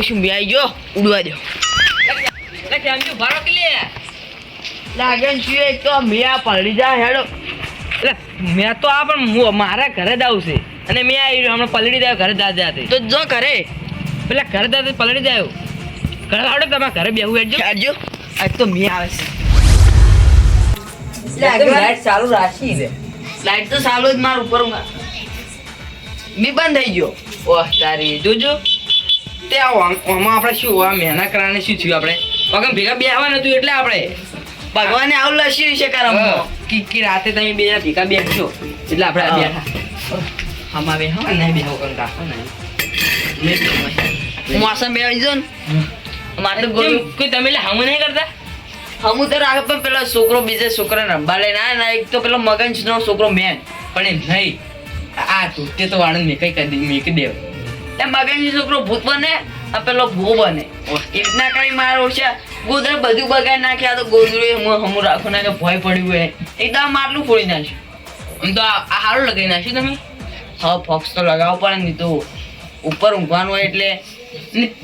ડોશું બે આવી ગયો ઉડવા દો. એટલે કેમનું કે લાગે ને તો મેં આ પલડી જાય હેડો. એટલે મેં તો આ પણ મારા ઘરે જ આવશે અને મેં આવી રહ્યો હમણાં પલડી જાય ઘરે દાદા જાતે. તો જો કરે પેલા ઘરે દાદા પલડી જાય ઘરે આવડે તમારા ઘરે બેહું હેડજો. ચાલજો આજ તો મેં આવે છે. લાઈટ ચાલુ રાખી દે. લાઈટ તો ચાલુ જ માર ઉપર મેં બંધ થઈ ગયો. ઓહ તારી જોજો. તે આમ- આપણે શું હોય મહેનત કરવાને શું થયું આપણે? પગમ ભેગા બેહવાનું હતું એટલે આપણે? ભગવાને આવું લસ્યું છે કરમ કે રાતે તમે બે જણા ભેગા બેસો એટલે આપણે આ હા. બેઠા. આમાં બે હા નહીં બેહો કંકા મોસમ બે આવી જો ને? મારે? કોઈ તમે હમું નહીં કરતા? હમું તો રાખે પણ પેલો છોકરો બીજે છોકરાને રંબા લઈને આવે ને એક તો પેલો મગન છોકરો મેન. પણ એ નહીં. આ તું તે તો વાળંદ મેં કઈ કરી મેકી દેવ એ મગન છોકરો ભૂત બને, આ પેલો ભૂ બને. એ રીતના કરી મારો છે. ગોદર બધું બગાડી નાખ્યા તો ગોદરું હું હમું રાખું ના કે ભય પડ્યું હોય. એકદમ માટલું ફોડી નાખ્યું. આમ તો આ સારું લગાવી નાખ્યું તમે? હા, ફોક્સ તો લગાવવો પડે નહીં તો ઉપર ઊંઘવાનું હોય એટલે.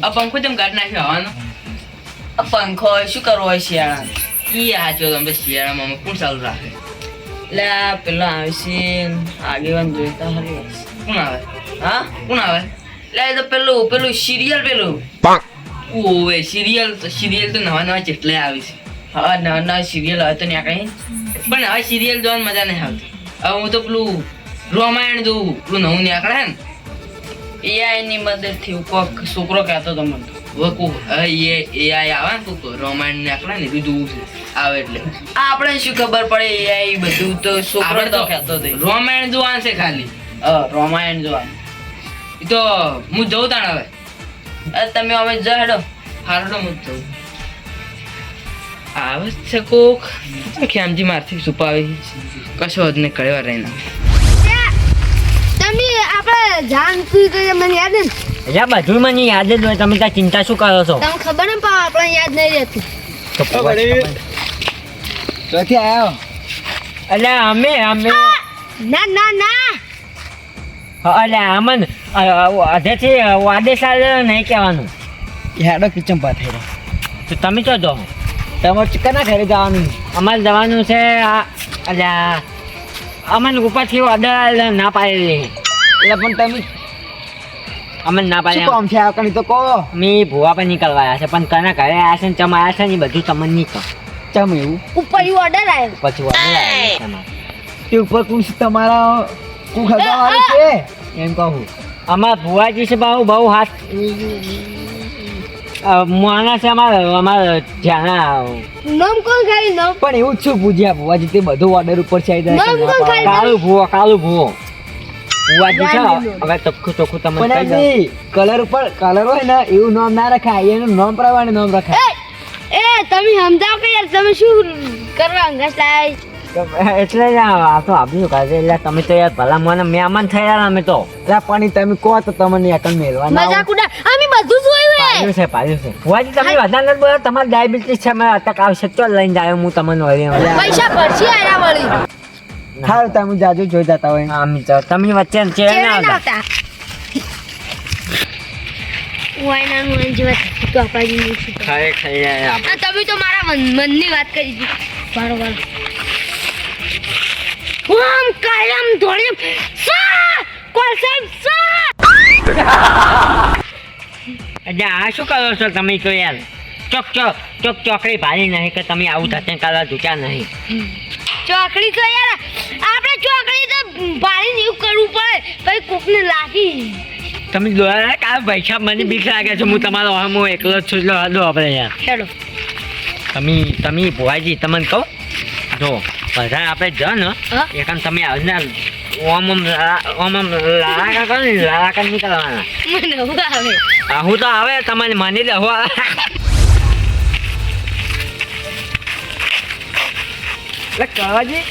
આ પંખો તેમ કાઢી નાખ્યો આવવાનો? આ પંખો હોય, શું કરવો હોય શિયાળા એ હાચો તમે શિયાળામાં અમે કોણ ચાલુ રાખે? એટલે પેલો આવે છે, આગેવાન જોઈતા હરી કોણ આવે? હા? કોણ આવે? એટલે એ તો પેલું પેલું સિરિયલ પેલું ઓવે સિરિયલ સિરિયલ તો નવા નવા જેટલા આવે છે હા નવા નવા સિરિયલ હોય તો ત્યાં કઈ પણ હવે સિરિયલ જોવાની મજા નહીં આવતી હવે હું તો પેલું રામાયણ જોઉં પેલું નવું નીકળે ને એઆઈ ની મદદથી કોક છોકરો કહેતો હતો મને હવે કોક એ એઆઈ આવે ને કોક રામાયણ નીકળે ને એ જોવું છે આવે એટલે આ આપણે શું ખબર પડે એઆઈ બધું તો છોકરો તો કહેતો હતો રામાયણ જોવાનું છે ખાલી હા રામાયણ જોવા એ તો હું જઉં તાણ હવે. અરે તમે હવે જડો હારું તો હું જઉં. આવે છે કોક. ખ્યામજી મારથી છુપાવી કશો જ ને કળવા રહીને તમે આપણે જાણ શું તો મને યાદ ને એટલે બધું મને યાદ જ હોય તમે ત્યાં ચિંતા શું કરો છો? તમને ખબર ને પણ આપણે યાદ નહીં રહેતું. ક્યાંથી આવ્યો અલ્યા અમે અમે. ના ના ના. અલ્યા અમન અધેથી આદેશ આવ્યો નહીં કહેવાનું. હેડો કિચન થઈ રહ્યો તો તમે તો જો તમારે ચિકન ઘરે જવાનું અમારે જવાનું છે આ અમને ઉપરથી ઓર્ડર ના પાડેલી. એટલે પણ તમે અમને ના શું પાડે કામ છે? આ કણી તો કહો. મેં ભૂવા પર નીકળવા આવ્યા છે પણ કના ઘરે આવ્યા છે ને ચમ આવ્યા છે ને બધું તમને નહીં કહો. ચમ એવું? ઉપર ઓર્ડર આવ્યો. પછી ઓર્ડર આવ્યો છે તે ઉપર કું તમારા કુખ હતા છે? એમ કહું. અમારા ભુવાજી છે બહુ બહુ હાથ માણસ છે અમારા અમારા જાણા નામ કોણ ખાલી નામ? પણ એવું જ છું પૂજ્યા ભુવાજી તે બધું ઓર્ડર ઉપર છે. કાળું ભૂવો કાળું ભૂવો. ભુવાજી છે હવે ચોખ્ખું ચોખ્ખું તમે પણ કલર ઉપર કલર હોય ને એવું નામ ના રખાય. એનું નામ પ્રમાણે નામ રખાય. એ એ તમે સમજાવો કે યાર તમે શું કરવા અંગાસ લાય એટલે આ આ તો આપ્યું કાજે એટલે તમે તો યાર ભલા મને મહેમાન થયા અમે તો. એટલે પણ તમે કહો તો તમને એકલ મેળવા ના મજાક ઉડા. અમે બધું જોયું હે. પાડ્યું છે પાડ્યું છે. વાજી તમે વધારે ન બોલો તમારે ડાયાબિટીસ છે મેં અટક આવશે તો લઈને જાય હું તમને વળી. પૈસા ભરશી આયા વળી. હારું તમે જાજુ જોઈ જતા હોય. આમ તો તમે વચ્ચે ચેડે ના ના આવતા. વાયના વાયનાનું વાયન તો અપાજી આપ- આ તમે તો મારા મન મનની વાત કરી દીધી. વાળો વાળો હું આમ કાયમ ધોળી સા! કોલ સાહેબ સા! એટલે આ શું કરો છો તમે તો યાર? ચોક ચોક ચોક ચોકડી ભારી નહીં કે તમે આવું થશે કરવા ઝૂક્યા નહીં. ચોકડી તો યાર આપણે ચોકડી તો ભારી એવું કરવું પડે પછી કોકને લાગી. તમે દોરા કાલ પૈસા મને બીક લાગે છે હું તમારો હમ હું એકલો જ છું એટલે હદો આપણે યાર. હેડો તમે તમે ભુવાજી તમને કહો? જો. બધા આપણે જ ને હા? એકમ તમે આવને ઓમ ઓમ લા- ઓમ ઓમ લાલા કરો ને લાલા કરી નીકળવાના મને હું આવે આ હું તો આવે તમને માની દે હું એટલે કવાજી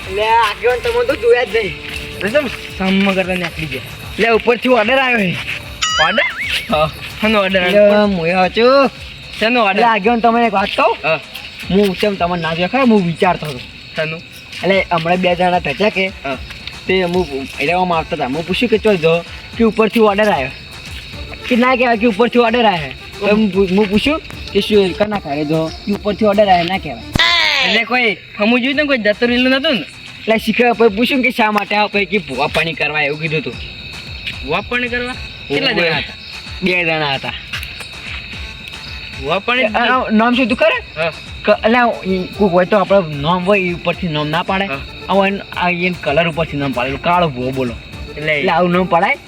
એટલે આગળ તમે તો જોયા જ નહીં એટલે સમ કરતા નીકળી ગયા એટલે ઉપરથી ઓર્ડર આવ્યો છે ઓર્ડર હા શાનો ઓર્ડર એટલે હું છું શાનો એટલે ઓર્ડર આગળ તમને એક વાત કહું હા હું કેમ તમને ના જોયા ખરા હું વિચારતો હતો શાનું એટલે હમણાં બે જણા થયા કે તે અમુક રહેવામાં આવતા હતા. હું પૂછ્યું કે ચો જો કે ઉપરથી ઓર્ડર આવ્યો કે ના કહેવાય કે ઉપરથી ઓર્ડર આવે હું પૂછ્યું કે શું કના કરે જો કે ઉપરથી ઓર્ડર આવે ના કહેવાય. એટલે કોઈ હમું જોયું ને કોઈ જતું રહેલું નતું ને? એટલે શીખવા પછી પૂછ્યું કે શા માટે આવો પછી કે ભૂવા પાણી કરવા એવું કીધું તું? પાણી કરવા? કેટલા જણા હતા? બે જણા હતા. ભૂવા આ નામ શું તું ખરે? હા. એટલે કોઈ હોય તો આપણે નામ હોય એ ઉપરથી નામ ના પાડે. આવું એને કલર ઉપરથી નામ પાડેલું. કાળો ભૂવો બોલો. એટલે એટલે આવું નામ પડાય.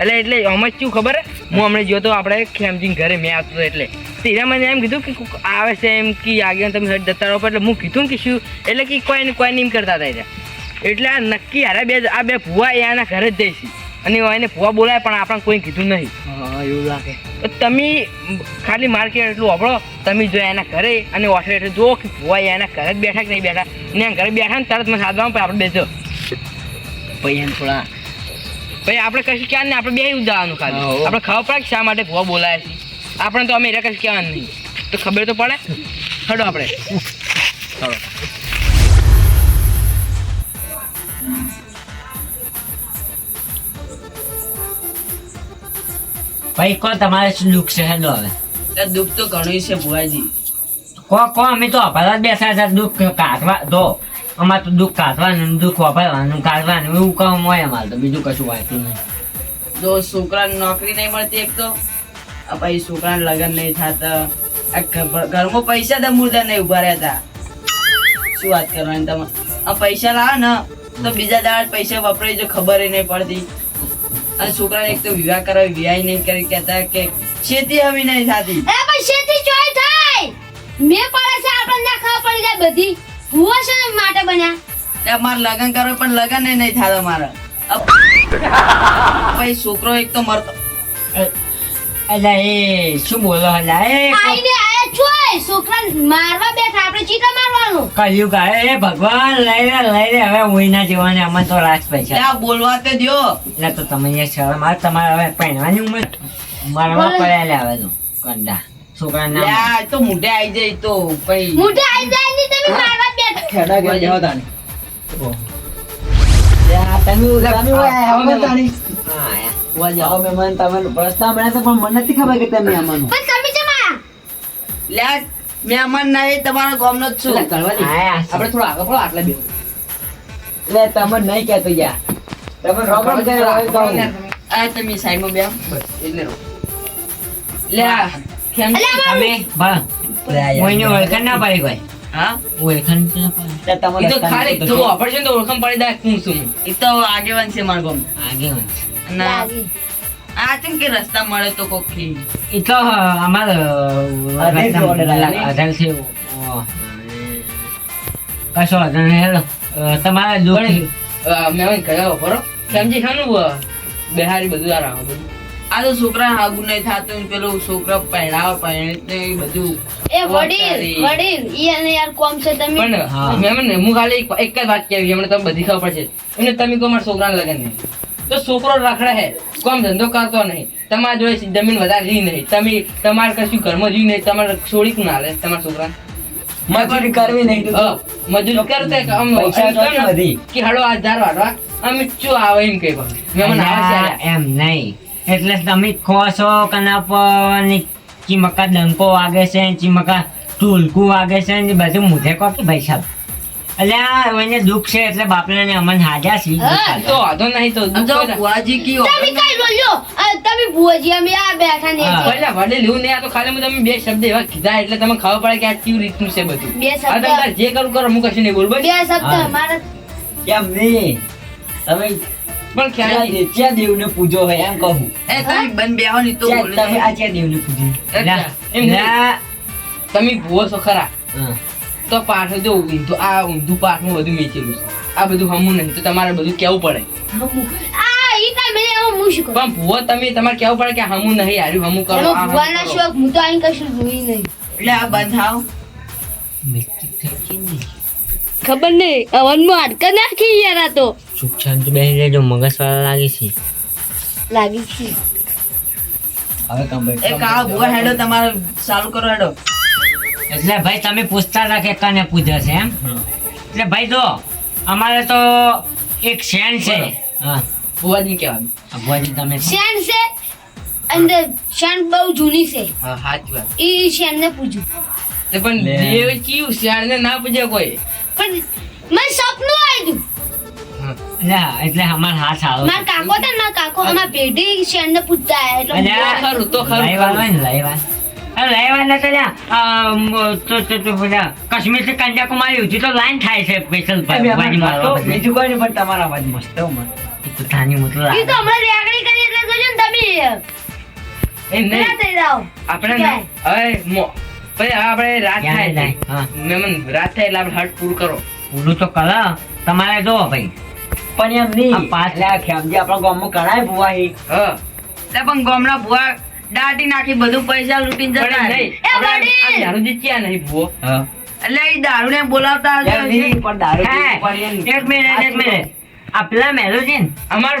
એટલે એટલે આમાં શું ખબર હે? હમણાં જોયો તો આપણે ખેમજી ઘરે મેં આવતો હતો એટલે. તેના મને એમ કીધું કે આવે છે એમ કે આગળ તમે હેડ જતા રહો એટલે હું કીધું કે શું? એટલે કે કોઈ કોઈ નહીં કરતા હતા એટલે આ નક્કી હારે બે આ બે ભુવા એ આના ઘરે જ જઈશ અને એને ભુવા બોલાય પણ આપણને કોઈ કીધું નહીં. હા એવું લાગે. તમે ખાલી માર્કેટ એટલું વાપરો તમે જો એના ઘરે અને ઓઠે એટલે જુઓ કે ભુવા એના ઘરે જ બેઠા કે નહીં બેઠા. ને એના ઘરે બેઠા ને તરત મને સાધવામાં પણ આપણે બેસો. પછી એમ થોડા પછી આપણે કશું ક્યાં નહીં આપણે બે જવાનું ખાલી. આપણે ખબર પડે કે શા માટે ભો બોલાય છે. આપણે તો અમે એરા કશું કહેવાનું નહીં. તો ખબર તો પડે. હડો આપણે. હડો ભાઈ કો તમારે શું દુઃખ છે હેલો? હવે દુઃખ તો ઘણું છે ભુવાજી. કો કો અમે તો અભાર બેઠા હતા દુઃખ કાઢવા દો અમારે તો દુઃખ કાઢવાનું દુઃખ વાપરવાનું કાઢવાનું એવું કામ હોય અમારે તો બીજું કશું વાંચતું નહીં. જો છોકરાને નોકરી નહીં મળતી એક તો? પછી છોકરાને લગ્ન નહીં થતા. ઘરમાં પૈસા તો મુર્દા નહીં ઊભા રહેતા. શું વાત કરવાની તમે આ પૈસા લાવો ને તો બીજા દાડ પૈસા વપરાય જો ખબર નહીં પડતી. અને છોકરાને એક તો વિવાહ કરાવી વિવાહ નહીં કરી કહેતા કે ખેતી હવે નહીં થતી. એ પણ શેતી ચોય થાય. મે પડે છે આપણને ના ખબર પડી જાય બધી ભૂવા છે ને માટે બન્યા. એટલે માર લગ્ન કરો પણ લગન નહીં થતા મારે. પછી છોકરો એક તો મરતો. એટલે એ શું બોલો હલા એ આઈને છોકરા મારવા બેઠા આપણે ચીટા મારવાનું. આવે એ ભગવાન લઈ લે લઈ લે હવે હું ના જીવવાને અમે તો રાસ પૈસા. બોલવા તો દો એટલે તો તમે એ શરમ આવે તમારે હવે પહેરવાની ઉંમર. મારવા પડ્યા લે હવે તો કંડા. છોકરા ના તો મોઢે આવી જાય તો પછી મોઢે આવી જાય ને તમે મારવા બેઠા. ખેડા ગયા જાઓ તાણી. ઓહ. તમે તમે ઓય આયા હા, યા. ભુવા જાઓ. જાઓ પ્રસ્તાવ મળ્યા તો પણ મને નથી ખબર કે તમે જમા લે આ મહેમાન નહીં તમારા ગામનો જ છું. છે. આપણે થોડા આગળ પડો આટલે બે એટલે તમે નહીં કહેતો યાર. તમે ખબર છે? આ તમે સાઈડમાં બે એટલે રહો. લે કેમ તમે? બા કોઈને ઓળખાણ ના પાડી કોઈ? હા? ઓળખાણ ના પાડી. એટલે તો ખાલી જતો ઓપરેશન તો ઓળખાણ પડી દે હું છું. એ તો આગેવાન છે મારા ગામ આગે હોય. આ કે રસ્તા મળે તો કોક એ તો અમારે અઢારથી order આવ્યો. અઢારથી, ઓહ. કશો વાંધો નહીં હેલો. તમારા દુઃખ પણ, અ, બરો સમજી ખાનું અ, બધું આ રાખો આ તો છોકરા હાગુ નહીં થતું પેલું છોકરા પહેરાવ પહેરે બધું. એ વડીલ વડીલ ઈ અને યાર કોમ છે તમે? પણ હા. ને હું ખાલી એક- જ વાત કહેવી હમણાં તમે બધી ખબર પડશે. એમને તમે કહો મારા છોકરાને લગન નહીં. તો છોકરો રખડે હે. કોમ ધંધો કરતો નહીં. તમારા જોડે જમીન વધારે રહી નહીં. તમે તમારે કશું ઘરમાં રી નહીં. તમારે છોડી ના હાલે? તમારા છોકરા મજૂરી કરવી નહીં મજૂરી કરતે કે હળો આ ધાર વાળવા અમે શું આવે એમ કહી આયા. એમ નહીં. એટલે તમે ખો છો કના ચીમકા ડંકો વાગે છે ચીમકા ટુલકું વાગે છે બધું મુધે કહો કે ભાઈ સાહેબ? અલ્યા એને દુઃખ છે એટલે બાપને ને અમને હાજા છે તો વાંધો નહીં તો આમ તો દુઃખ હોય ભુવાજી કી તમે કઈ બોલ્યો? તમે ભુવાજી અમે આ બેઠા ને પહેલા વડે લેવું નહીં આ તો ખાલી હું તમે બે શબ્દ એવા કીધા એટલે તમે ખબર પડે કે આ કેવી રીતનું છે બધું. બે શબ્દ. જે કરું કરો હું કશું નહીં બોલ બે શબ્દ મારા કેમ નહીં? તમે પણ ખ્યાલ નહીં. ક્યાં ક્યાં દેવને પૂજો હોય એમ કહું. એ તમે બન બેહો ની તો તમે. આ ક્યાં દેવને પૂજો? એમ નહીં. તમે ભૂવો છો ખરા. તો પાઠ જો ઊંધું આ ઊંધું પાઠમાં બધું મેચેલું છે. આ બધું હમું નહીં તો તમારે બધું કેવું પડે? પણ ભૂવો તમે તમારે કેવું પડે કે હમું નહીં હાર્યું હમું કરો ભુવાના. શોખ હું તો અહીં કશું જોઈ નહીં. એટલે આ બંધ થાવ મિસ્ટેક થઈ ગઈ ને. ખબર નહીં અવનમાં હાડકા નાખી યાર આ તો. સુખ શાંતિ બેસી રહેજો મગજ વાળા લાગે છે. લાગી છે. હવે કમ્પ્લીટ એક આ ભુવા હેડો તમારે ચાલુ કરો હેડો. એટલે ભાઈ તમે પૂછતા હતા કે કને પૂજે છે એમ? એટલે ભાઈ જો અમારે તો એક શેન છે. હા. ભૂવાજી કહેવાનું. ભુવાજી તમે શેન છે અંદર શેન બહુ જૂની છે. હા સાચી વાત. એ શેણને પૂછ્યું તે પણ. દેવ કયું ને ના પૂછે કોઈ? પણ મને સપનું આવ્યું હા. એટલે અમાર હાથ સારો મારા કાકો તો ને મારા કાકો અમાર પેઢી શેણને પૂછતા આવ્યા એટલે અલ્યા, ખરું, તો ખરું, લઈ ને, લાઈવા. અરે કન્યાકુમારી તો લાઈન થાય છે સ્પેશિયલ. બીજું કોઈ નહીં પણ તમારા અવાજ મસ્ત આપણે રાત થાય જાય? હા. મહેમાન રાત થાય એટલે આપણે હટ પૂરું કરો. પૂરું તો કલા તમારે જો ભાઈ. પણ એમ નહીં. પાંચ- લાખ આપણા ગામમાં કરાય ભુવા એ પણ ગામના ભુવા દાટી નાખી બધું પૈસા લૂટીને જતા નહીં એ આપણે દારૂ જીત્યા નહીં ભૂવો? એટલે એ દારૂ ને બોલાવતા. પણ દારૂ. એક મિનિટ એક મિનિટ આ પેલા મેલુજી અમાર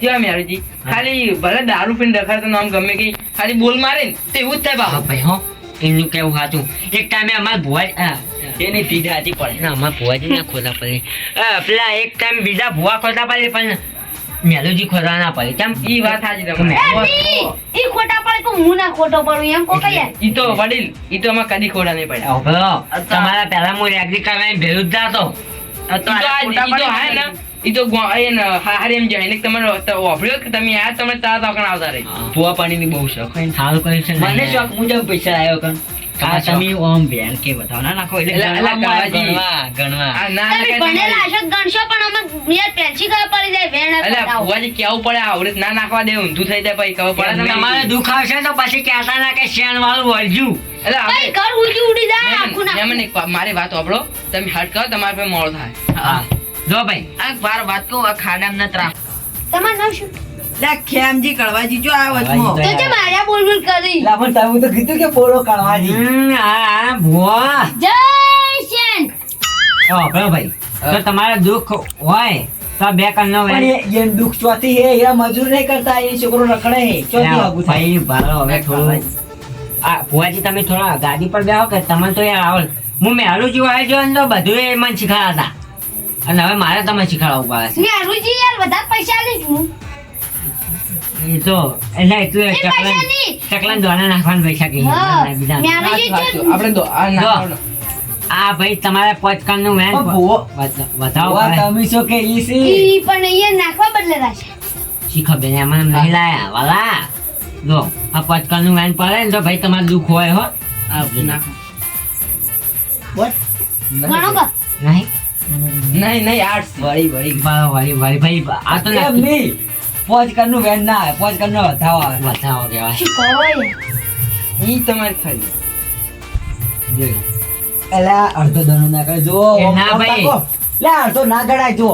કેવા મેલોજી? ખાલી ભલે દારૂ પીને રખાય નામ ગમે કે ખાલી બોલ મારે ને તો એવું જ થાય બાપા. ભાઈ હો. એનું કેવું સાચું? એક ટાઈમે અમાર ભુવા એની તીધ હતી પડે ના અમાર ભુવાજી ના ખોલા પડે. પેલા એક ટાઈમ બીજા ભુવા ખોટા પડે પણ મેલુજી ખોલા ના પડે. કેમ? ઈ વાત સાચી તમે ઈ ખોટા પડે તો હું ના ખોટો પડું એમ કો કઈ ઈ તો વડીલ ઈ તો અમાર કદી ખોડા નહીં પડ્યા. તમારા પહેલા હું રેગ્રી કરવા ભેરું જ જાતો તો ખોટા હા ને ઈ તો ગો- હારે એમ જાય ને તમારે વાપર્યો કે તમે આ તમે તારા આવતા રહી? ભૂવા પાણીની બહુ શોખ. સારું કર્યું છે. મને શોખ મુજબ પૈસા આવ્યો કણ. આ આ તમે ઓમ બેન કે બતાવો. ના નાખો એટલે એટલે- એટલે ગણવામાં આવે, કાવાજી. ગણવા, ગણવા. ના ભણેલા હશો ગણશો પણ અમે યાર પેન્સી ખબર પડી જાય વેણ એટલે બતાવો. કેવું પડે? આવડે ના નાખવા દે ઊંધું થઈ જાય પછી ખબર પડે તમારે દુઃખ આવશે તો પછી કહેતા ના કે શેણ વાળું વળજ્યું એટલે ઘર ઉડી ઉડી જાય આખું ના મારી વાત સાંભળો તમે હટ કરો તમારે મોડ મોડું થાય. હા. જો ભાઈ. આ બાર વાત કહું આ ખાડામાં નથી રાખ. તમારું નામ શું? ખેમજી કળવાજી? જો આ વચમાં. તો જે મારા બોલ બોલ કરી. લા પણ તમે તો કીધું કે પોળો આ આ ભુવા. જય શેન. ઓ, પેલો ભાઈ. તો તમારા દુખ હોય તો બે કણનો પણ એ દુખ ચોથી હે એ મજૂર નહીં કરતા એ છોકરો રખડે હે. ચોથી આગુ ભાઈ ભારો હવે થોડું આ ભુવાજી તમે થોડા ગાડી પર બેહો કે તમને તો યાર આવલ હું મેરું જેવું આવી ગયો ને તો બધું એ મને શીખવાડતા હતા. અને હવે મારે તમે શીખવાડવું પડે મેં અરુજી યાર બધા પૈસા લઈશ હું એ તો એટલે એટલું ચકલન. ચકલન દોણા નાખવાના પૈસા. છે આપણે તો આ જો. નાખવાનું. આ ભાઈ તમારે પણ ભુવો- વધ- વધાવો. તમે શું કે ઈ છે? ઈ પણ અહીંયા નાખવા બદલે રાશે શીખો બેન એમાં નહીં લાયા. વાલા. જો આ પોચકાનનું વેન પડે ને તો ભાઈ તમારે દુઃખ હોય હો. આ નાખો. ઘણો નહીં. નહીં? નહીં આર્ટ્સ વળી વળી. વળી વાળી. ભાઈ આ તો એમ નહીં. પોચ કરનું વેન ના આવે પોચ કરનો વધાવો આવે વધાવો કહેવાય શું કહેવાય ઈ તમારે ખરી. એલા અડધો દણો ના કરે જો ના ભાઈ. લે અડધો ના ગણાય જો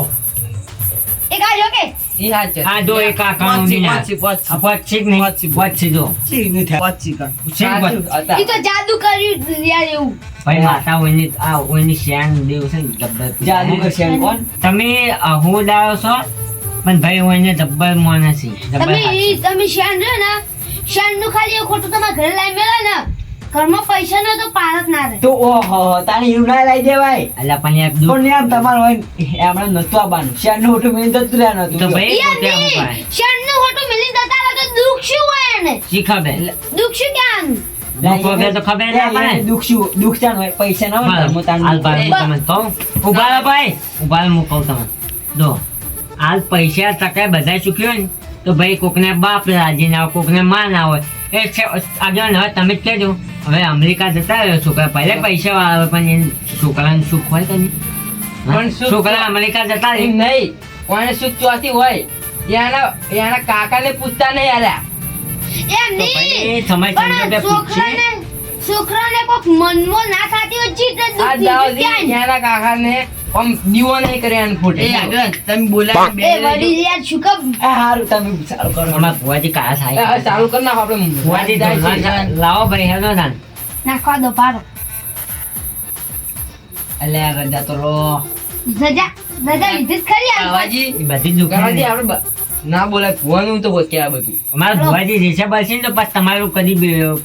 એક આ જો કે ઈ હાચ છે. આ જો એક આ કાણું પોચી, બીના. પોચી, પોચી. આ નહીં. પોચી. પોચી જો. ચી નહીં થાય પચી કણ. છે જ સાચું પોચ. હતા. ઈ તો જાદુ કર્યું યાર એવું ભાઈ માતા ઓયની આ ઓયની શ્યાન દેવ છે જબ્બર જાદુ હે. કરશે કોણ તમે હું લાવો છો પણ ભાઈ જબ્બર મોન હસી જબ્બર તમે હાચી. ઈ તમે શાન રહ્યો ને શાનનું ખાલી ખોટું તમારા ઘરે લાવી મેળો ને ઘરમાં પૈસા નો તો પારત ના રહે. તો ઓહો તારે એવું ના લઈ દેવાય? એટલે પણ યાર દુઃખ પણ યાર તમારે હોય એમણે નતું આવવાનું. શાનનું ખોટું મિલિંદ જતું રહ્યા નતું તો ભાઈ. શાનનું ખોટું મિલિંદ જતા રહે તો દુઃખ શું હોય એને? શીખો બે દુઃખ શું ક્યાં? દુઃખ વગર તો ખબર ના પડે. દુઃખ શું દુઃખ ચાન હોય પૈસા ના હોય હું ઊભા રહો ભાઈ ઊભા રહો તમે કહું તમને. જો. હાલ પૈસા ટકા બધા ચૂક્યો ને તો ભાઈ કોકને બાપ રાજી ના હોય કોકને માં ના હોય. એ છે આગળ હવે તમે જ કહેજો. હવે અમેરિકા જતા રહ્યો છોકરા પહેલે પૈસા વાળા હોય પણ એ છોકરાને સુખ હોય કે પણ છોકરા અમેરિકા જતા રહી. નહીં કોને સુખ ચોથી હોય. એના એના કાકાને પૂછતા નહીં આલ્યા એમ નહીં સમય છોકરાને છોકરાને કોક મનમાં ના થતી હોય જીત આ દુઃખ કાકાને આમ દીવો નહીં કરે ખોટે. એ આગળ તમે બોલ્યા બે એ વડી યાર શું કમ? આ હારું તમે ચાલુ કરો. અમાર ભુવાજી કાળા થાય. ચાલુ કર નાખો આપણે. ભુવાજી થાય લાવો ભાઈ હેલો ના નાખવા દો પારો અલ્યા રજા તો રો રજા રજા લીધી જ ખરી આ કાવાજી બધી દુકાન આપણે ના બોલાય ભુવાનું તો કે આ બધું. અમારા ભુવાજી રેસા છે ને તો પછી તમારું કદી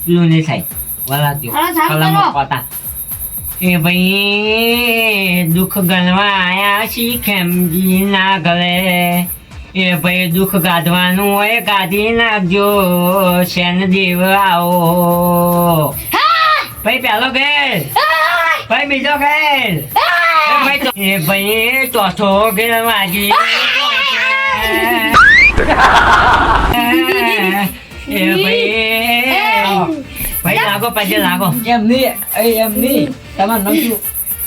પેલું નહીં થાય. વલાત્યું. કલમો કરો. પોતા. એ ભાઈ દુઃખ ગણવા આયા શીખેમજી ના ગળે એ ભાઈ દુઃખ કાઢવાનું હોય કાઢી નાખજો શેન દેવ આવો ભાઈ પેલો ઘેર ભાઈ બીજો ઘેર એ ભાઈ ચો- એ ભાઈ ચોથો ઘેર વાગી એ ભાઈ ભાઈ લાગો પછી લાગો. એમ નહીં એમ નહીં. તમારે નામ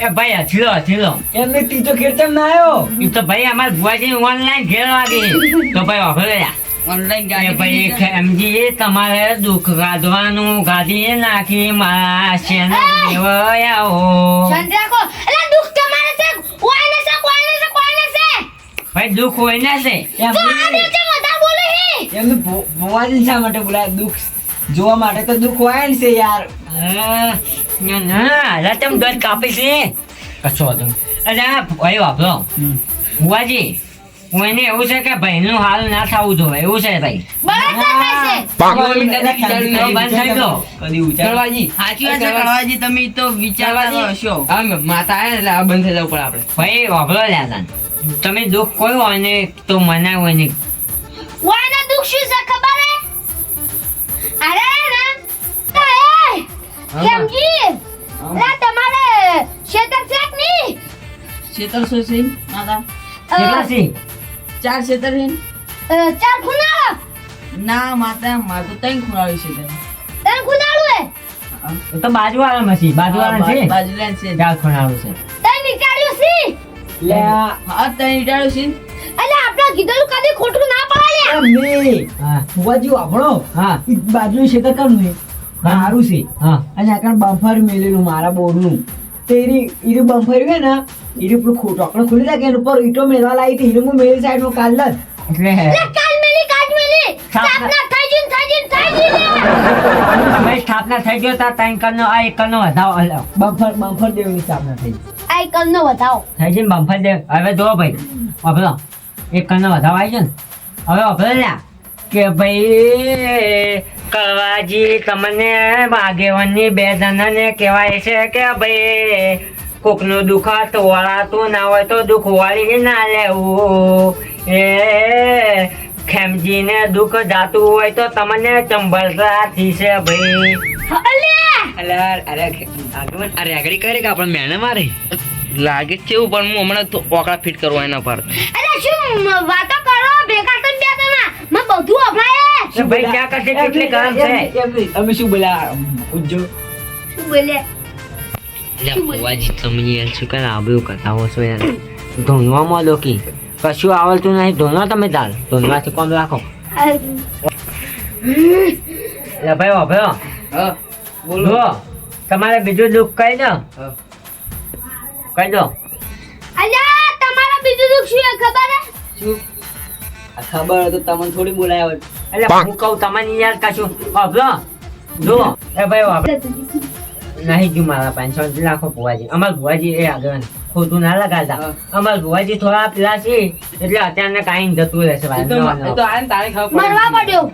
એ ભાઈ હથીલો હથીલો એમ નહીં ઘેર કેમ ના આવ્યો? એ તો ભાઈ અમાર ભુવાજી ઓનલાઈન ઘેર વાગી. તો ભાઈ વાપરે ઓનલાઈન ભાઈ તમારે દુઃખ ગાધવાનું ગાધી નાખી મારા શેન દેવયાઓ. દુઃખ તમારે છે? કોઈને છે કોઈને છે કોઈને છે? ભાઈ દુઃખ હોય ને છે. એમ બોલે એમને શા માટે બોલાય? દુઃખ જોવા માટે તો દુઃખ હોય ને છે યાર. હા, ના, ના ગત તેમ કાપી છે કશો વાંધો અરે ભાઈ વાપરો. ભુવાજી હું એને એવું છે કે ભાઈનું હાલ ના થવું જોઈએ. એવું છે ભાઈ? તમે તો વિચારતા તો હશો. માતા એટલે આ બંધ થઈ પડે ભાઈ વાપરો લ્યા તમે દુઃખ કોઈ હોય ને તો મનાવો હોય ને દુઃખ શું છે ખબર તમારે શેતર છે કે નહીં શેતર શું છે? માતા કેટલા છે? ચાર શેતર છે ચાર ખૂણા ના માતા મારે તો ત્રણ ખૂણાવી છે તને ખૂણાડું હે. તો બાજુ વાળા છે બાજુ વાળા છે છે. ચાર ખોણાળું છે. તને નીકાળ્યું છે? લે આ. હા ત્રણ ઈટાળું છે કીધેલું કદી ખોટું ના પડે લે હા. ફુવાજી આપણો? હા. ઈ બાજુ ક્ષેત્ર કરનું છે મારું છે. હા. અને આકણ બમ્ફર મેલેલું મારા બોરનું. તો ઈરી ઈરું બમ્ફર હોય ને ઈરું પેલું ખોટું આપણે ખુલી રાખે એના ઉપર ઈટો મેળવા લાવી હતી. હીરું હું સાઈડ નો કાલ જ એટલે લે કાલ મેલી કાજ મેલી. સ્થાપના થઈ જઈને થઈ જઈને થઈ જઈને અમે સ્થાપના થઈ ગયો તા ત્રણ કરનો આ એક કરનો વધાવો. અલા, બમ્ફર બમ્ફર દેવની સ્થાપના થઈ આ કલનો વધાવો. થઈ છે ને બમ્ફર દે હવે જો ભાઈ. વાપરો એક કરનો વધાવો આવી છે ને. હવે વાપરો કે ભાઈ કળવાજી તમને આગેવાનની બે જણાને કહેવાય છે કે ભાઈ કોકનું દુઃખ વળાતું ના હોય તો દુઃખ વાળી ના લેવું. એ ખેમજીને દુઃખ જાતું હોય તો તમને ચંબલરાથી છે ભાઈ. અરે આગળ કરે કે આપણે મેને મારી? લાગે છે એવું પણ હું હમણાં ઓકળા ફિટ કરવા એના પર. શું વાતો કરો ભેગા તો બે જણા મેં બધું અભળાય તો ભાઈ ક્યાં કરશે? કેટલી ગરમ છે? એમ શું બોલ્યા? ઉજ્જો શું બોલે? એટલે ફુવાજી તમે યાર શું કરે? આબરું કરતા છો યાર. ધોનવામાં લોકી કશું આવડતું નહીં. ધોનો તમે ચાલ ધોનવાથી કોમ રાખો? એટલે ભાઈ વાપરો હા બોલો. તમારે બીજું દુઃખ કહી દો? કહી દો? અલ્યા તમારા બીજું દુઃખ શું ખબર હતું તમને થોડી બોલાયા. એટલે હું કહું તમને યાર કશું આપલો જો એ ભાઈ વાપરો નહીં જો મારા પાંચસો લાખો ભુવાજી. અમાર ભુવાજી એ આગળ ખોટું ના લગાડતા. અમાર ભુવાજી થોડા પેલા છે એટલે અત્યારને કાંઈ જતું રહેશે ભાઈ. તો આને તારે ખબર મરવા પડ્યો.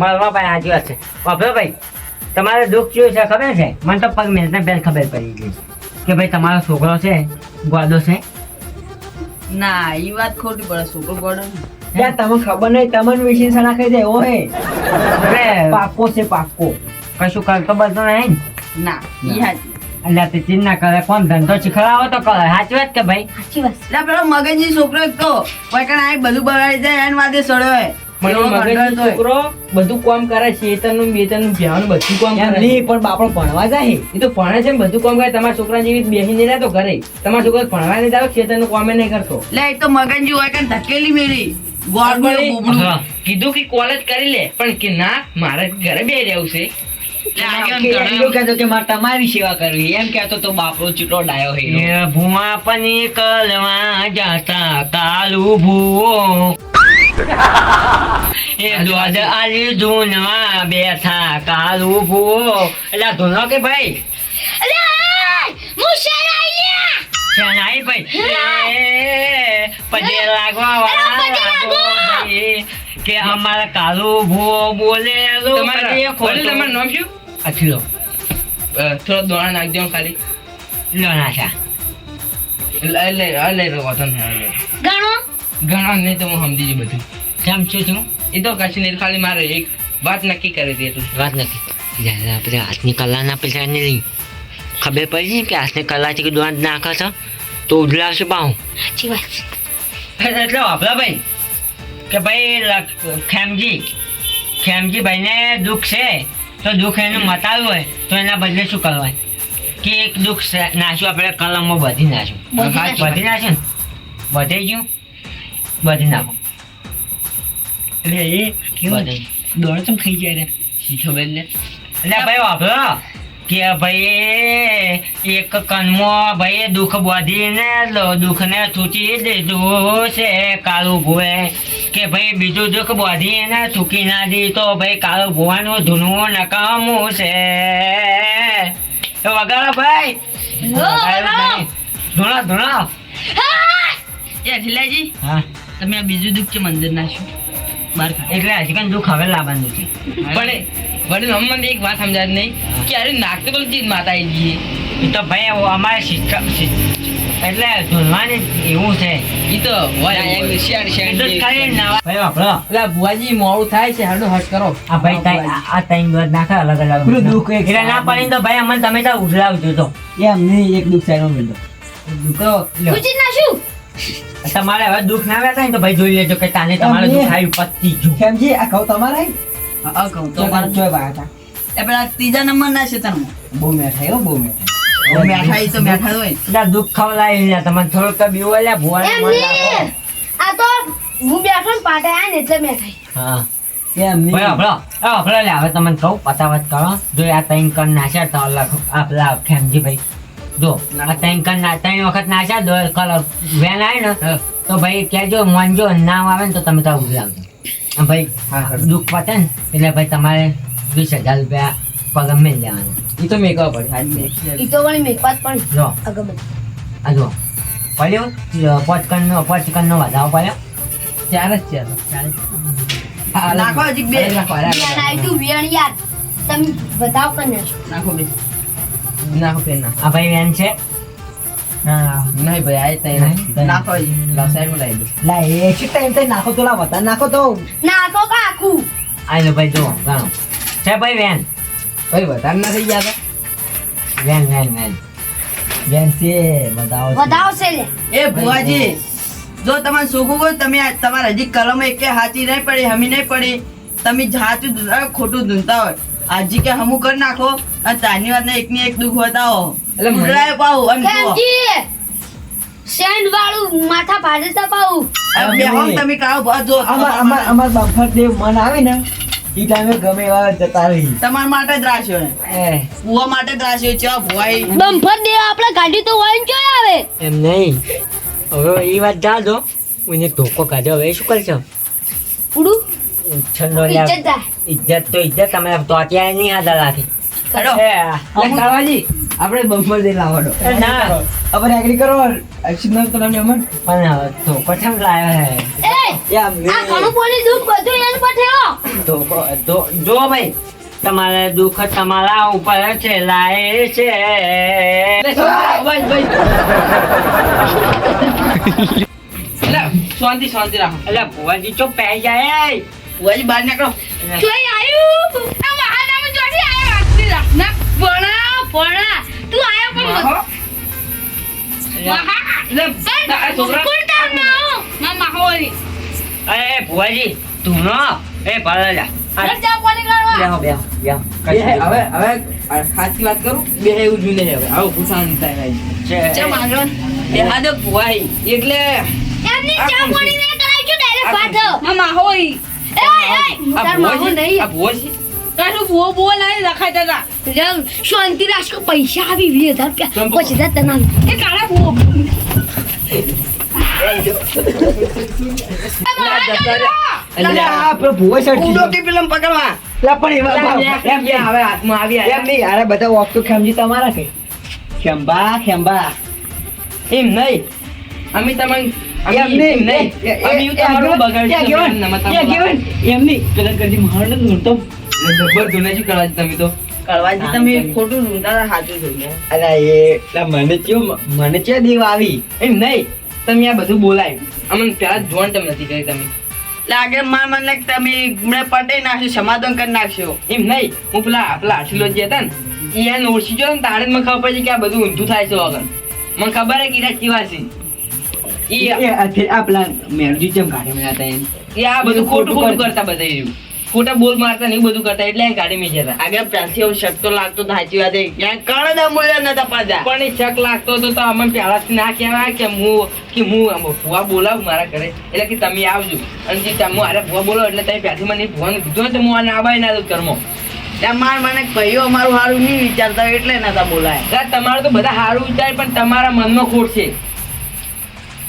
મળવા ભાઈ છે. વાપરો ભાઈ. તમારે દુઃખ શું છે ખબર છે? મને તો પગ પહેલા ખબર પડી ગઈ કે ભાઈ તમારો છોકરો છે ગોદો છે. ના એ વાત ખોટી પડે છોકરો ગોડો. યાર તમને ખબર નહીં તમને વિશે સણા ખાઈ જાય એવો હે એટલે પાકો છે પાકો કશું કરતો બરતો નહીં? ના ઈ હાચી. એટલે તે ચિંતા કરે કોણ ધંધો શીખડાવો તો કરે? સાચી વાત કે ભાઈ? સાચી વાત. પેલો મગનજી છોકરો એક તો કોઈ કણ આ બધું બગાડી જાય એને વાદે સડ્યો હોય મને એવો મગજનો કંટાળતો હોય. છોકરો બધું કામ કરે શેતરનું બેતરનું ભ્યાનું બધું કામ કરે. નહીં પણ બાપડો ભણવા જાય. એ તો ભણે છે બધું કામ કરે. તમારા છોકરા જેવી બેસી નહીં રહેતો ઘરે તમારા છોકરા ભણવા નહીં જાવ ખેતરનું કામે નહીં કરતો. એટલે એક તો મગનજી હોય કણ ધકેલી મેલી. ગોળ ગોળ બોબડું. હા, કીધું કે કોલેજ કરી લે પણ કે ના મારે ઘરે બે રહેવું છે. તમારી સેવા કરવી એમ કેતો તો બાપરો ચીટો ડાયો હે. ભૂમા પની કલવા જાતા કાલુ ભૂવો એ આલી ધૂનમાં બેઠા કાલુ ભૂવો એટલે ધૂનો કે ભાઈ? અલ્યા હું શેરાઈ લ્યા શેનાઈ ભાઈ એ લાગવા અરે, લાગો. ભાઈ કે અમારા કાલુ ભૂવો બોલે તમારા નામ શું? અછલો થોડો દોણા નાખજો ખાલી. લોનાશા લે લે આ લે વાંધો નહીં, આ લે. ગણો ઘણા નહીં તો હું સમજી જઉં બધું. કેમ છું છું એ તો કશું નહીં ખાલી મારે એક વાત નક્કી કરી હતી એટલું વાત નથી જ્યારે આપણે હાથની કલાના પૈસા નહીં લઈ. ખબર પડી ને કે હાથની કલાથી કે દોડ નાખે છે? તો ઉજલાવશે પાઉં સાચી વાત એટલે વાપરા ભાઈ. કે ભાઈ લખ- ખેમજી. ખેમજી ભાઈને દુઃખ છે તો દુઃખ એનું મતાવ્યું હોય તો એના બદલે શું કરવાય? કે એક દુઃખ છે- નાશું આપણે કલમો બધી નાશું બધી નાશું. બધી નાશું ને? બધી ગયું? બધી નાખો. એટલે એ કેવું? દોડ ચમ ખાઈ જાય રે. શીખો બેન ને. એટલે ભાઈ વાપરો. કે ભાઈ એક કનમો ભાઈ દુઃખ બોધીને દુઃખને તૂટી દીધું છે કાળું ભુએ કે ભાઈ બીજું દુઃખ બોધીને ચૂકી ના દી તો ભાઈ કાળું ભુવાનું ધૂનવું નકામું છે. વગાડો ભાઈ. ધૂણો ધૂણો. એ અઠિલાજી હા. તમે આ બીજું દુઃખ છે મંદિર નાખ્યું બહાર કાઢ. એટલે હજી કઈ દુઃખ હવે લાવવાનું છે. પણ વડીલ અમને એક વાત સમજાય નહીં. કે અરે નાખતો બોલ ચીજ માતા આવી જઈએ તો ભાઈ અમારે શિક્ષક એટલે ધૂનવાની એવું છે. એ તો બુઆજી મોડું થાય છે હાડું હટ કરો. આ ભાઈ તાઈ- આ- ત્રણ દોડ નાખે અલગ અલગ પેલું દુઃખ એક એટલે ના પડે તો ભાઈ અમને તમે તો ઉઠલાવજો તો. એમ નહીં એક દુઃખ સાઈડમાં તો. લ્યો. પૂછી નાશું તમારે હવે દુઃખ ના વેતા ને તો ભાઈ જોઈ લેજો કે તાને તમારે દુઃખ આવ્યું પતી ગયું. કેમજી આ કહું તમારે? હા કહું. તો મારે જોઈ બાયા હતા. એ પેલા ત્રીજા નંબર ના છે તમે બહુ મેઠાઈ હો બહુ મેઠાઈ હવે મેઠા ઈ તો મેઠા હોય. એટલે દુઃખ ખવડાવી લે તમને થોડુંક તો બીવું એટલે ભુવાને મન આ તો હું બેઠો ને પાટે આયા ને એટલે હા. હવે તમને કહું પતાવત કરો. જો આ ત્રણ કર નાખ્યા તો અલગ આ પેલા ખેમજી ભાઈ જો આ ત્રણ કણ ના ત્રણ વખત નાખ્યા દો કલર વેન આવે ને તો ભાઈ કહેજો માનજો નામ આવે ને તો તમે તો ઉભરાવજો અને ભાઈ દુઃખ પતે ને એટલે ભાઈ તમારે વીસ હજાર રૂપિયા પગાર મેળ લેવાનું. એ તો મેકવા પડે એ તો વળી મેકવાત પણ જો. આ જો પડ્યો? પચકનનો પચકનનો વધારો પડ્યો? ચાર જ ચાર જ. નાખો હજી બે. નાખો, તું વિયાણ યાર. તમે બતાવ કર નાખો નાખો બે. નાખો પેન ના. આ ભાઈ વેન છે. હા. નહીં ભાઈ આ તઈ નાખો લાવ લાવી દો લા ટાઈમ તો નાખો તો લા વધારે નાખો તો. નાખો કાકુ. આ લો ભાઈ જો ગણો છે ભાઈ વેન? ભાઈ વધારે ના થઈ ગયા વેન વેન વેન. બેન છે બતાવો છે. લે એ ભુવાજી જો તમારે શોખવું હોય તમે તમારે હજી કલમ એક કે હાચી નહીં પડે હમી નહીં પડે. તમે જાતું ખોટું ધૂનતા હોય. આજી કે હમું કરી નાખો. અને તારની વાત એકની એક દુઃખ બતાવો એટલે મને- અને કેમજી સેન્ડ વાળું માથા ભાજે તપાવું બે હોમ તમે કાઢો ભા અમાર અમાર અમાર બમ્ફર દેવ મન આવે ને ઈ ટાઈમે ગમે એવા જતા રહી. તમારા માટે જ રાખ્યો હે. માટે જ રાખ્યો છે ભુવાઈ. બમ્ફર દેવ આપણે ગાડી તો વળીને જોઈ આવે? એમ નહીં. હવે એ વાત જા દો. એને ધોકો કાઢ્યો. હવે શું કરશો? છંદો ઇજ્જત ઇજ્જત તો ઇજ્જત તમે તો અત્યારે નહીં આદા રાખી. આપણે દઈ લાવવાનો. ના. આપણે એગ્રી કરો અક્ષિત નામ તમે અમન પણ ધોકો કેમ લાવ્યો હે. એ આ ઘણું બોલી દુઃખ બધું એને પર થયો ધોકો જો ભાઈ તમારે દુઃખ તમારા ઉપર છે લાય છે. એટલે ભાઈ ભાઈ એટલે શાંતિ શાંતિ રાખો. એટલે ભુવાજી ચો પહે જાય. ભુવાજી બહાર નીકળો. જોઈ આયું? રાતના ભણા ભણા. તું આયો પણ માહો? છોકરા એ ભુવાજી તું નો એ ભલે જા. વાત કરું? બે એવું હવે. આવું ભૂસાણ થાય ભુવાઈ એટલે એમની ચા પાણી ને કરાઈ જો ડાયરેક્ટ પાછો. માં માહોઈ એ. એ તાર માહો નહીં. આ ભુવાજી. કાશું લાવી હતા શાંતિ રાખ પૈસા આવી વીસ હજાર રૂપિયા? પછી હજાર તને એ કાળા ભૂવો એમ નહીં? અમે તમને પેલા કરજી જબ્બર ધૂનેજી કરાવી તમે તો. કળવાજી તમે ખોટું હતા સાચું જોઈને અલા એ લા મને ચિયો મને ચિયો દેવ આવી? એમ નહીં તમે આ બધું બોલાય. અમને પેલા જોણ તમે નથી કરી તમે. લાગે માર મને કે તમે મને પટાઈ નાખશો સમાધાન કરી નાખશો એમ નહીં હું પેલા પેલા આશીલો જે હતા ને એ એને ઓળખી જો ને તારે જ મને ખબર પડી કે આ બધું ઊંધું થાય છે વગર. મને ખબર હે કે ઈરા કેવા છે. એ આ- આ પેલા મેરજી ચમ કાઢે મેળ્યા હતા એ આ બધું ખોટું ખોટું ખોટું કરતા બધા એવું ખોટા બોલ મારતા ને એવું બધું કરતા એટલે ગાડી મેં જતા આગળ પ્યાસી એવું શક તો લાગતો સાચી વાત ક્યાંય ક્યાંક કણ દા મૂલ્ય નતા પાછા પણ શક લાગતો હતો તો અમને પહેલાથી ના કહેવાય કે હું કે હું ભૂવા બોલાવું મારા ઘરે. એટલે કે તમે આવજો. અને જે તમે અરે ભૂવા બોલો એટલે તમે પ્યાસી મને ભૂવાને કીધું તો હું આને આવાય ના કર્મો માર મને કહ્યું અમારું સારું નહીં વિચારતા એટલે નતા બોલાય. તમારું તો બધા સારું વિચાર પણ તમારા મનમાં ખોટ છે.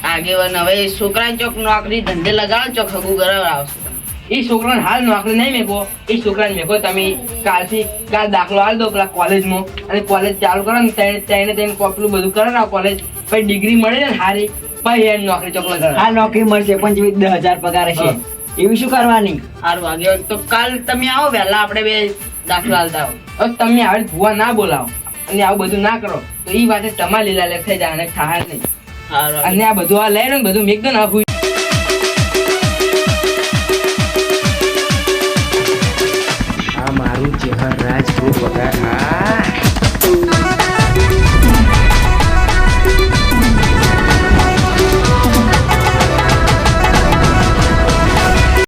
આગેવાન હવે છોકરા ચોક નોકરી ધંધે લગાડો ચોક હગું આવશે. એ છોકરાને હાલ નોકરી નહીં મેકો. એ છોકરાને મેકો તમે. કાલથી કાલ દાખલો હાલ દો પેલા કોલેજમાં. અને કોલેજ ચાલુ કરો ને તેને તેને તેને પેલું બધું કરો ને કોલેજ. પછી ડિગ્રી મળે ને સારી પછી એને નોકરી ચોકલો કરો. હા નોકરી મળશે પણ જેવી દસ હજાર પગાર હશે. એવી શું કરવાની? સારું આગેવાન તો કાલ તમે આવો વહેલા આપણે બે દાખલો હાલતા આવો. હવે તમે આવી ભૂવા ના બોલાવો. અને આવું બધું ના કરો. તો એ વાતે તમારે લીલા લેખ થઈ જાય અને થાય નહીં. અને આ બધું આ લઈને બધું મેકદો ના